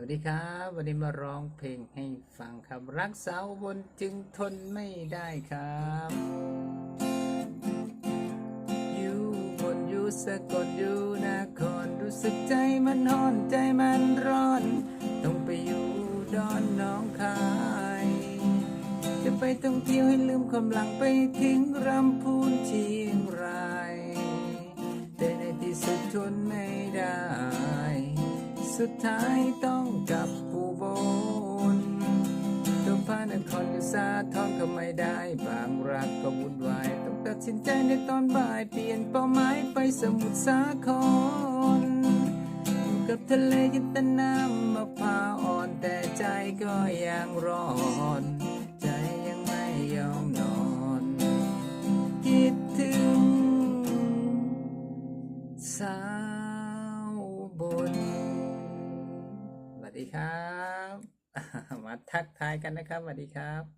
วัสดีครับ วันนี้มาร้องเพลงให้ฟังครับ รักสาวบนจึงทนไม่ได้ครับ อยู่บนอยู่สะกดอยู่นครรู้สึกใจมันห้อนใจมันร้อน ต้องไปอยู่ดอนหน้องคาย จะไปท่องเที่ยวให้ลืมความหลังไปทิ้งรำพูนเชียงรายแต่ในที่สุดทนไม่ได้ สุดท้ายต้อง สาทรก็ไม่ได้ บางรักก็วุ่นวาย ต้องตัดสินใจในตอนบ่าย เปลี่ยนเป้าหมายไปสมุทรสาคร อยู่กับทะเลยินแตน้ำมะพร้าวอ่อนแต่ใจก็ยังร้อน ใจยังไม่ยอมนอน คิดถึง สาวบนสวัสดีครับ มาทักทายกันนะครับสวัสดีครับ